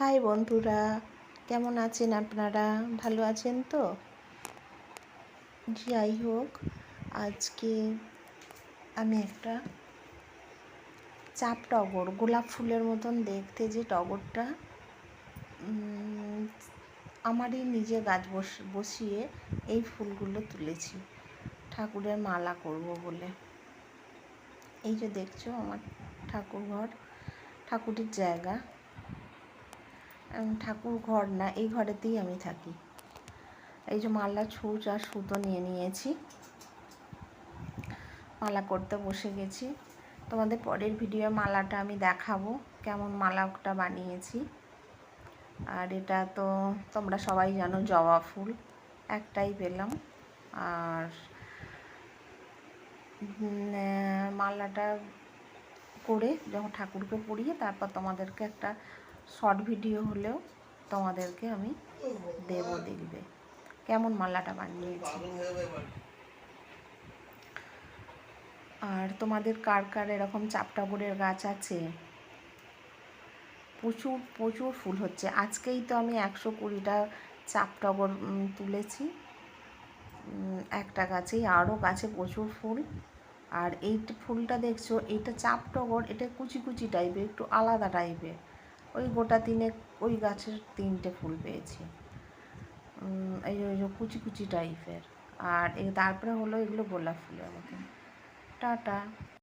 High বন্ধুরা, কেমন আছেন আপনারা? ভালো আছেন তো? যাই হোক, আজকে আমি একটা চাপ টগর, গোলাপ ফুলের মতন দেখতে যে টগরটা। আমারই নিজে গাছ বস, বসিয়ে এই ফুলগুলো তুলেছি। ঠাকুরের মালা করব বলে। এই যে দেখছ আমার ঠাকুর ঘর ঠাকুরের জায়গা। ঠাকুর ঘর না, এই ঘরেতেই আমি থাকি। এই যে মালা, ছুঁচ আর সুতো নিয়ে নিয়েছি। মালা করতে বসে গেছি। তোমাদের পরের ভিডিও মালাটা আমি দেখাবো, কেমন মালাটা বানিয়েছি। আর এটা তো তোমরা সবাই জানো, জবা ফুল, একটাই পেলাম। আর মালাটা করে যখন ঠাকুরকে পরিয়ে, তারপর তোমাদেরকে একটা শর্ট ভিডিও হলেও তোমাদেরকে আমি দেবো দেখবে। কেমন মালাটা বানিয়েছি। আর তোমাদের কার কার এরকম চাপটাগরের গাছ আছে? প্রচুর প্রচুর ফুল হচ্ছে। আজকেই তো আমি একশো কুড়িটা চাপটগর তুলেছি। একটা গাছেই, আরও গাছে প্রচুর ফুল। আর এই ফুলটা দেখছ এইটা চাপ টগর এটা কুচি কুচি টাইপের একটু আলাদা টাইপের ওই গোটা তিনে ওই গাছের তিনটে ফুল পেয়েছি। এই ওই কুচি কুচি টাইপের আর তারপরে হলো এগুলো গোলাপ ফুলের মতন টাটা।